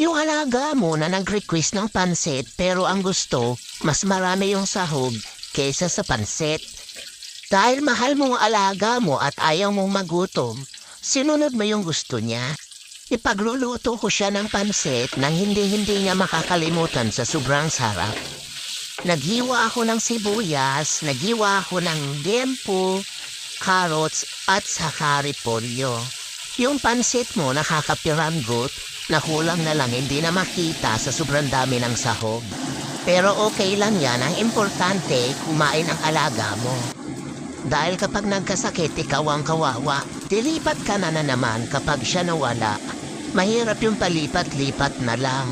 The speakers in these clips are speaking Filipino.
Yung alaga mo na nag-request ng pansit pero ang gusto, mas marami yung sahog kaysa sa pansit. Dahil mahal mo ang alaga mo at ayaw mong magutom, sinunod mo yung gusto niya. Ipagluluto ko siya ng pansit nang hindi-hindi niya makakalimutan sa sobrang sarap. Naghiwa ako ng sibuyas, naghiwa ako ng dempo, carrots at saka repolyo. Yung pansit mo nakakapiranggot, nakulang na lang hindi na makita sa sobrang dami ng sahog. Pero okay lang yan, ang importante, kumain ang alaga mo. Dahil kapag nagkasakit, ikaw ang kawawa. Dilipat ka na na naman kapag siya nawala. Mahirap yung palipat-lipat na lang.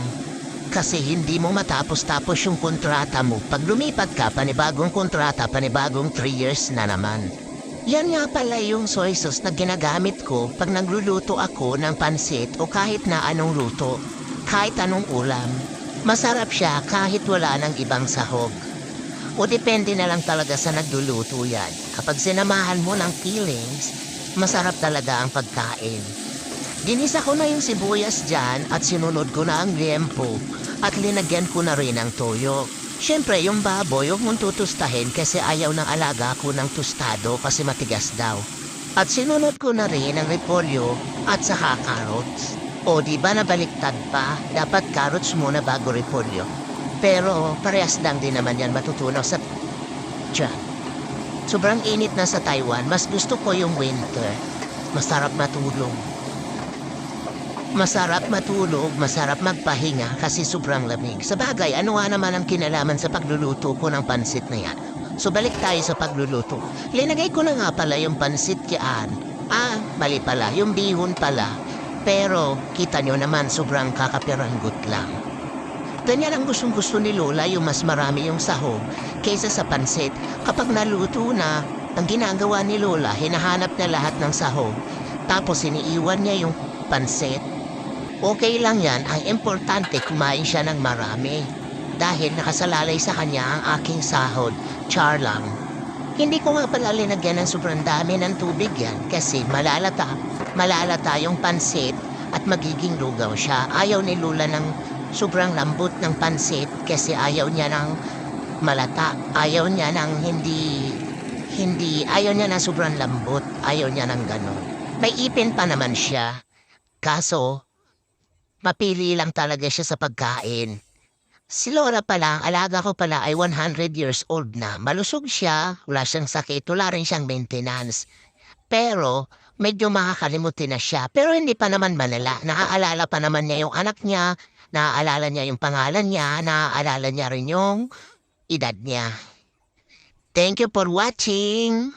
Kasi hindi mo matapos-tapos yung kontrata mo. Pag lumipat ka, panibagong kontrata, panibagong 3 years na naman. Yan nga pala yung soy sauce na ginagamit ko pag nagluluto ako ng pansit o kahit na anong luto. Kahit anong ulam. Masarap siya kahit wala ng ibang sahog. O depende na lang talaga sa nagluluto yan. Kapag sinamahan mo ng feelings, masarap talaga ang pagkain. Ginisa ko na yung sibuyas dyan at sinunod ko na ang liempo at linagyan ko na rin ng toyo. Siyempre, yung baboy, huwag mong tutustahin kasi ayaw ng alaga ko ng tostado kasi matigas daw. At sinunod ko na rin ang repolyo at saka carrots. O di ba nabaliktad pa? Dapat carrots muna bago repolyo. Pero parehas lang din naman yan matutunaw sa... Diyan. Sobrang init na sa Taiwan, mas gusto ko yung winter. Masarap matulog. Masarap matulog, masarap magpahinga kasi sobrang lamig. Sa bagay, ano nga naman ang kinalaman sa pagluluto ko ng pansit na yan? So balik tayo sa pagluluto. Linagay ko na nga pala yung pansit kian. Ah, mali pala, yung bihon pala. Pero kita nyo naman sobrang kakapiranggot lang. Ganyan ang gustong gusto ni Lola yung mas marami yung sahog kaysa sa pansit. Kapag naluto na, ang ginagawa ni Lola, hinahanap na lahat ng sahog. Tapos iniiwan niya yung pansit. Okay lang yan, ang importante kumain siya ng marami. Dahil nakasalalay sa kanya ang aking sahod, char lang. Hindi ko nga pala linagyan ng sobrang dami ng tubig yan kasi malalata, malalata yung pansit at magiging lugaw siya. Ayaw ni Lula ng sobrang lambot ng pansit kasi ayaw niya ng malata. Ayaw niya ng hindi, hindi, ayaw niya ng sobrang lambot. Ayaw niya ng ganon. May ipin pa naman siya. Kaso, mapili lang talaga siya sa pagkain. Si Lola pala, alaga ko pala ay 100 years old na. Malusog siya, wala siyang sakit, wala rin siyang maintenance. Pero, medyo makakalimutin na siya. Pero hindi pa naman malala. Naaalala pa naman niya yung anak niya, naaalala niya yung pangalan niya, naaalala niya rin yung edad niya. Thank you for watching!